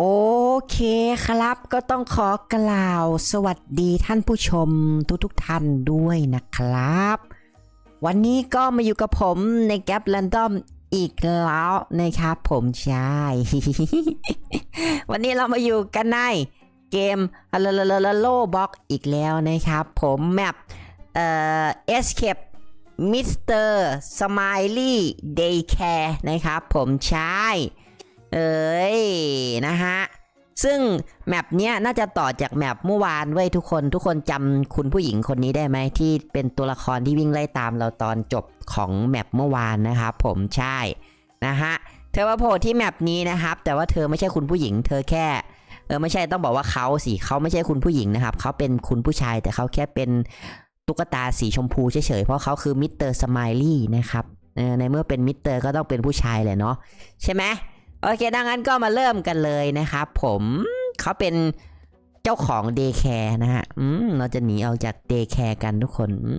โอเคครับก็ต้องขอกล่าวสวัสดีท่านผู้ชมทุกๆทท่านด้วยนะครับ วันนี้ก็มาอยู่กับผมในแกป r รนดอมอีกแล้วนะครับผมใช่วันนี้เรามาอยู่กันในเกมฮัลโลโลบ็อกอีกแล้วนะครับ ผมแมปเอ่อ Escape Mr. Smiley Daycare นะครับผมใช่ เอ้ยนะฮะซึ่งแมปเนี้ยน่าจะต่อจากแมปเมื่อวานไว้ยทุกคนทุกคนจำคุณผู้หญิงคนนี้ได้ไหมที่เป็นตัวละครที่วิ่งไล่ตามเราตอนจบของแมปเมื่อวานนะครับผมใช่นะฮะเธอมาโผล่ที่แมปนี้นะครับ แต่ว่าเธอไม่ใช่คุณผู้หญิง เธอแค่เออไม่ใช่ต้องบอกว่าเขาสิเขาไม่ใช่คุณผู้หญิงนะครับเขาเป็นคุณผู้ชายแต่เขาแค่เป็นตุ๊กตาสีชมพูเฉยๆเพราะเขาคือมิสเตอร์สไมลี่นะครับในเมื่อเป็นมิสเตอร์ก็ต้องเป็นผู้ชายแหละเนาะใช่ไหม โอเคดังนั้นก็มาเริ่มกันเลยนะครับผมเขาเป็นเจ้าของเดย์แคร์นะฮะอืมเราจะหนีออกจากเดย์แคร์กันทุกคนอื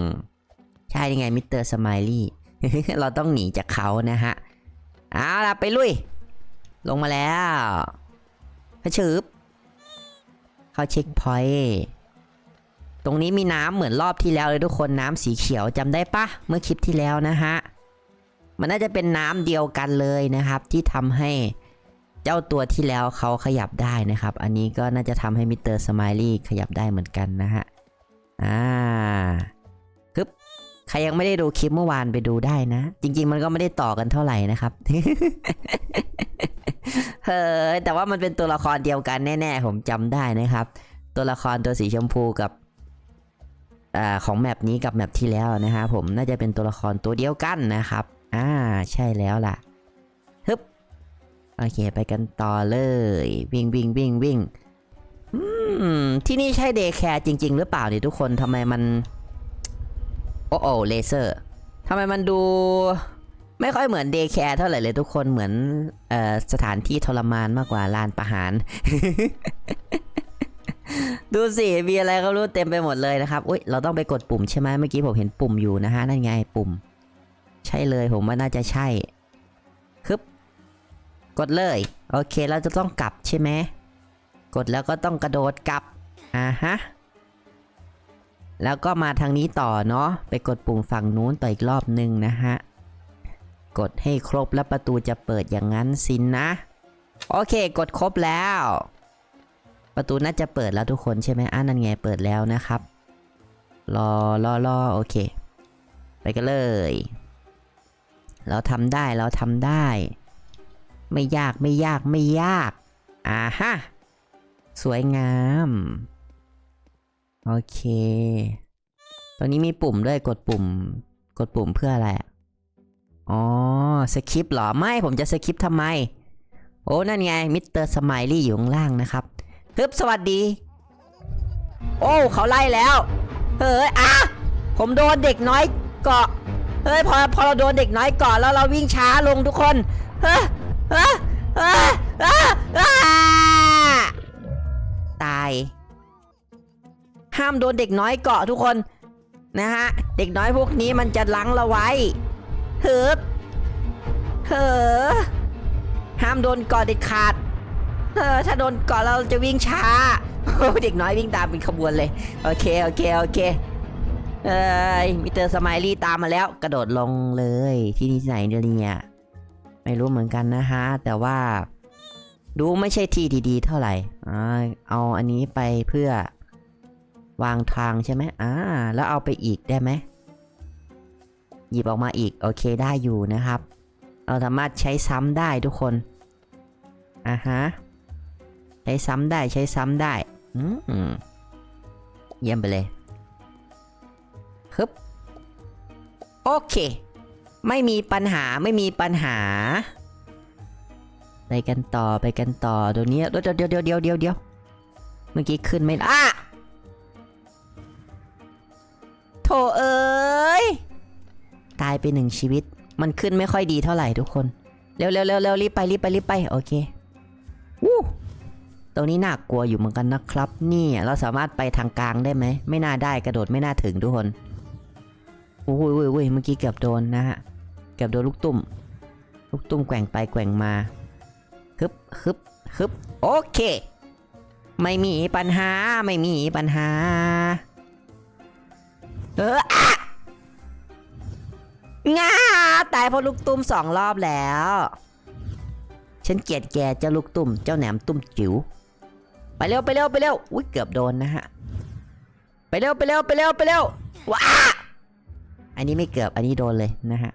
มใช่ยังไงมิสเตอร์สมลี่เราต้องหนีจากเขานะฮะเอาล่ะไปลุย ลงมาแล้วพะชืบเข้าเช็คพอยต์ตรงนี้มีน้ำเหมือนรอบที่แล้วเลยทุกคนน้ำสีเขียวจำได้ปะเมื่อคลิปที่แล้วนะฮะ มันน่าจะเป็นน้ำเดียวกันเลยนะครับ ที่ทำให้เจ้าตัวที่แล้วเขาขยับได้นะครับ อันนี้ก็น่าจะทำให้มิสเตอร์สม l ลี่ขยับได้เหมือนกันนะฮะอ่าคึบใครยังไม่ได้ดูคลิปเมื่อวานไปดูได้นะ จริง ๆ มันก็ไม่ได้ต่อกันเท่าไหร่นะครับเฮ้ยแต่ว่ามันเป็นตัวละครเดียวกันแน่ๆ ผมจำได้นะครับ ตัวละครตัวสีชมพูกับอ่าของแมปนี้กับแมปที่แล้วนะฮะผมน่าจะเป็นตัวละครตัวเดียวกันนะครับ อ่า ใช่แล้วล่ะฮึบโอเค ไปกันต่อเลย วิ่งวิ่งวิ่งวิ่งอืมที่นี่ใช่เดย์แคร์จริง ๆ หรือเปล่าเนี่ยทุกคนทำไมมัน โอ้โอเลเซอร์ทำไมมันดู ไม่ค่อยเหมือนเดย์แคร์เท่าไหร่เลยทุกคนเหมือนออสถานที่ทรมานมากกว่าลานประหาร ดูสิ มีอะไรก็รู้เต็มไปหมดเลยนะครับ อุ้ยเราต้องไปกดปุ่มใช่ไหมเมื่อกี้ผมเห็นปุ่มอยู่นะฮะ นั่นไงปุ่ม ใช่เลยผมว่าน่าจะใช่ฮึบกดเลย โอเคเราจะต้องกลับใช่ไหมกดแล้วก็ต้องกระโดดกลับอ่าฮะแล้วก็มาทางนี้ต่อเนาะไปกดปุ่มฝั่งนู้นต่ออีกรอบหนึ่งนะฮะกดให้ครบแล้วประตูจะเปิดอย่างนั้นสินนะ โอเคกดครบแล้ว ประตูน่าจะเปิดแล้วทุกคนใช่ไหมอ่านั่นไงเปิดแล้วนะครับ รอรอรอโอเค ไปกันเลย เราทำได้เราทำได้ ไม่ยากไม่ยากไม่ยากอ่าฮะสวยงาม โอเค ตรงนี้มีปุ่มด้วยกดปุ่ม กดปุ่มเพื่ออะไรอ๋อสคริปต์หรอ ไม่ผมจะสคริปต์ทำไม โอ้ นั่นไงมิสเตอร์สม l ลี่อยู่ข้างล่างนะครับฮึบสวัสดี โอ้ เขาไล่แล้ว เฮ้ยอะผมโดนเด็กน้อยเกาะ เฮ้ยพอพอเราโดนเด็กน้อยเกาะแล้วเราวิ่งช้าลงทุกคนเฮ้ยเฮ้ยเฮ้ยเฮ้ยเฮ้ยตาย ห้ามโดนเด็กน้อยเกาะทุกคนนะฮะเด็กน้อยพวกนี้มันจะลังเราไว้เฮ้ยเฮ้ยห้ามโดนเกาะเด็ดขาดเออถ้าโดนเกาะเราจะวิ่งช้าเด็กน้อยวิ่งตามเป็นขบวนเลย โอเค โอเค โอเค เอ้ยมิเตอร์สมลี่ตามมาแล้ว กระโดดลงเลย ที่นี่ที่ไหนเนี่ยไม่รู้เหมือนกันนะฮะ แต่ว่า ดูไม่ใช่ที่ดีๆ เท่าไหร่อ่าเอาอันนี้ไปเพื่อ วางทางใช่ไหมอ่า แล้วเอาไปอีกได้ไหมหยิบออกมาอีก โอเคได้อยู่นะครับ เราสามารถใช้ซ้ำได้ทุกคนอ่าฮะใช้ซ้ำได้ใช้ซ้ำได้อืมเยี่ยมไปเลย ฮึบโอเค ไม่มีปัญหาไม่มีปัญหา ไปกันต่อไปกันต่อตัวนี้เดี๋ยวเดี๋ยวเดี๋ยวเดี๋ยวเดี๋ยวเดี๋ยวเมื่อกี้ขึ้นไม่อะโถเอ้ยตายไปหนึ่งชีวิต มันขึ้นไม่ค่อยดีเท่าไหร่ทุกคน เร็วเร็วเร็วเร็วรีบไปรีบไปรีบไปโอเควู้ตรงนี้น่ากลัวอยู่เหมือนกันนะครับ นี่เราสามารถไปทางกลางได้ไหม ไม่น่าได้กระโดดไม่น่าถึงทุกคน โอ้ยโอ้ยโอ้ยเมื่อกี้เกือบโดนนะฮะ เกือบโดนลูกตุ่ม ลูกตุ่มแกว่งไปแกว่งมา ฮึบฮึบฮึบโอเค ไม่มีปัญหา ไม่มีปัญหา เอออะงาตายเพราะลูกตุ้มสองรอบแล้ว ฉันเกลียดแกเจ้าลูกตุ้มเจ้าแหนมตุ้มจิ๋ว ไปเร็วไปเร็วไปเร็ว อุ้ยเกือบโดนนะฮะ ไปเร็วไปเร็วไปเร็วไปเร็วว้า อันนี้ไม่เกือบอันนี้โดนเลยนะฮะ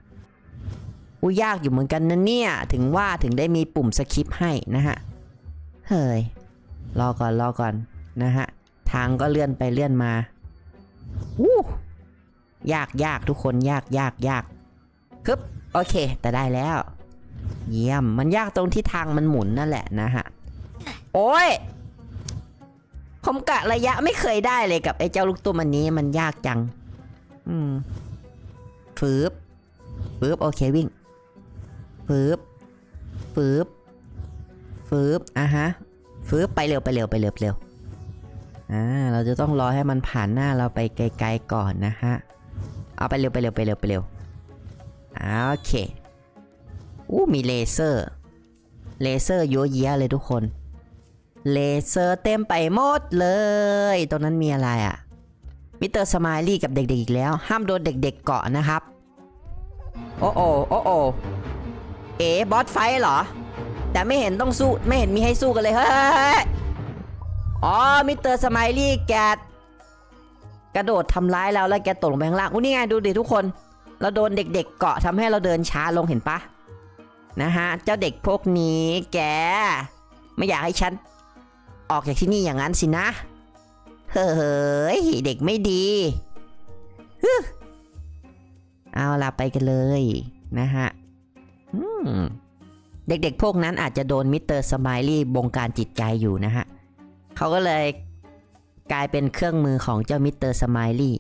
อุ้ยยากอยู่เหมือนกันนะเนี่ย ถึงว่าถึงได้มีปุ่มสคิปให้นะฮะ เฮ้ย รอก่อนรอก่อนนะฮะ ทางก็เลื่อนไปเลื่อนมาอู้ยากยากทุกคนยากยากยากฮึบโอเค แต่ได้แล้ว เยี่ยม มันยากตรงที่ทางมันหมุนนั่นแหละนะฮะ โอ้ย ผมกะระยะไม่เคยได้เลยกับไอ้เจ้าลูกตุ้มอันนี้มันยากจัง อืม ฟืบฟืบโอเควิ่งฟืบฟืบฟืบอะฮะฟืบไปเร็วไปเร็วไปเร็วไปเร็วอ่าเราจะต้องรอให้มันผ่านหน้าเราไปไกลๆก่อนนะฮะเอาไปเร็วไปเร็วไปเร็วไปเร็วโอเคอู้มีเลเซอร์เลเซอร์เยอะแยะเลยทุกคนเลเซอร์เต็มไปหมดเลย ตรงนั้นมีอะไรอะ่ะ มิสเตอร์สมายลี่กับเด็กๆอีกแล้ว ห้ามโดนเด็กๆเกาะนะครับ โอ้โอโอ้โอเอ๋บอสไฟเหรอ แต่ไม่เห็นต้องสู้ไม่เห็นมีให้สู้กันเลยเฮ้ยอ๋อมิสเตอร์สมายลี่แกกระโดดทำร้ายเราแล้วแกตกลงไปข้างล่างอุ้นี่ไงดูดิทุกคน เราโดนเด็กๆเกาะทำให้เราเดินช้าลงเห็นปะนะฮะเจ้าเด็กพวกนี้แก ไม่อยากให้ฉัน ออกจากที่นี่อย่างนั้นสินะ เฮ้ยเด็กไม่ดีเอาล่ะไปกันเลยนะฮะเด็กๆพวกนั้นอาจจะโดนมิสเตอร์สมายลี่บงการจิตใจอยู่นะฮะเขาก็เลยกลายเป็นเครื่องมือของเจ้ามิสเตอร์สมายลี่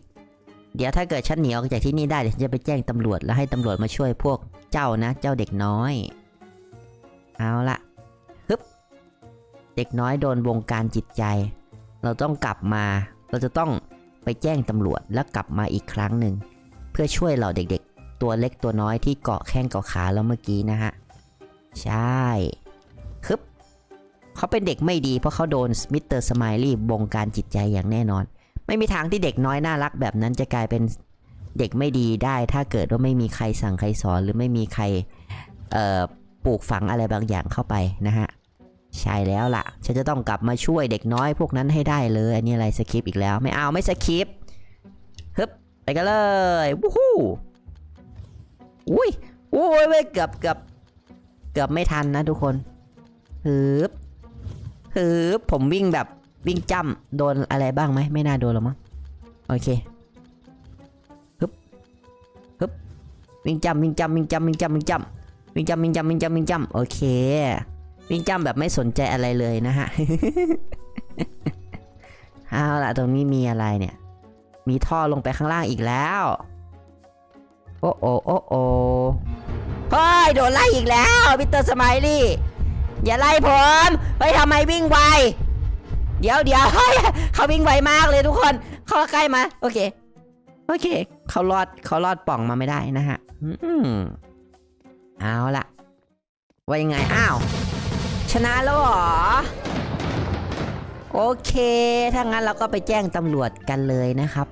เดี๋ยวถ้าเกิดฉันหนีออกจากที่นี่ได้เดี๋ยวฉันจะไปแจ้งตำรวจแล้วให้ตำรวจมาช่วยพวกเจ้านะ เจ้าเด็กน้อย เอาละฮึบ เด็กน้อยโดนวงการจิตใจ เราต้องกลับมา เราจะต้องไปแจ้งตำรวจแล้วกลับมาอีกครั้งหนึ่ง เพื่อช่วยเราเด็กๆ ตัวเล็กตัวน้อยที่เกาะแข้งเกาะขาแล้วเมื่อกี้นะฮะ ใช่ฮึบเขาเป็นเด็กไม่ดีเพราะเขาโดนมิสเตอร์สมายลี่บงการจิตใจอย่างแน่นอน ไม่มีทางที่เด็กน้อยน่ารักแบบนั้นจะกลายเป็นเด็กไม่ดีได้ ถ้าเกิดว่าไม่มีใครสั่งใครสอนหรือไม่มีใครปลูกฝังอะไรบางอย่างเข้าไปนะฮะ ใช่แล้วล่ะ ฉันจะต้องกลับมาช่วยเด็กน้อยพวกนั้นให้ได้เลย อันนี้อะไรสคริปอีกแล้ว ไม่เอาไม่สคริปฮึบไปกันเลยวู้ฮู้อุ้ยโอ้ยเกือบเกือบเกือบไม่ทันนะทุกคนฮึบฮึบผมวิ่งแบบวิ่งจ้ำโดนอะไรบ้างไหมไม่น่าโดนหรอมั้งโอเคฮึบฮึบวิ่งจ้ำวิ่งจ้ำวิ่งจ้ำวิ่งจ้ำวิ่งจ้ำวิ่งจ้ำวิ่งจ้ำวิ่งจ้ำวิ่งจ้ำโอเค วิ่งจ้ำแบบไม่สนใจอะไรเลยนะฮะ เอาล่ะตรงนี้มีอะไรเนี่ย มีท่อลงไปข้างล่างอีกแล้ว โอ้โอ้โอ้โอ้เฮ้ยโดนไล่อีกแล้วมิสเตอร์สไมลี่ อย่าไล่ผมเฮ้ยทำไมวิ่งไว เดี๋ยวเดี๋ยวเฮ้ยเขาวิ่งไวมากเลยทุกคน เข้าใกล้มา โอเค โอเค เขารอดเขารอดป่องมาไม่ได้นะฮะ อืมเอาล่ะว่ายังไง อ้าว ชนะแล้วเหรอ โอเค ถ้างั้นเราก็ไปแจ้งตำรวจกันเลยนะครับ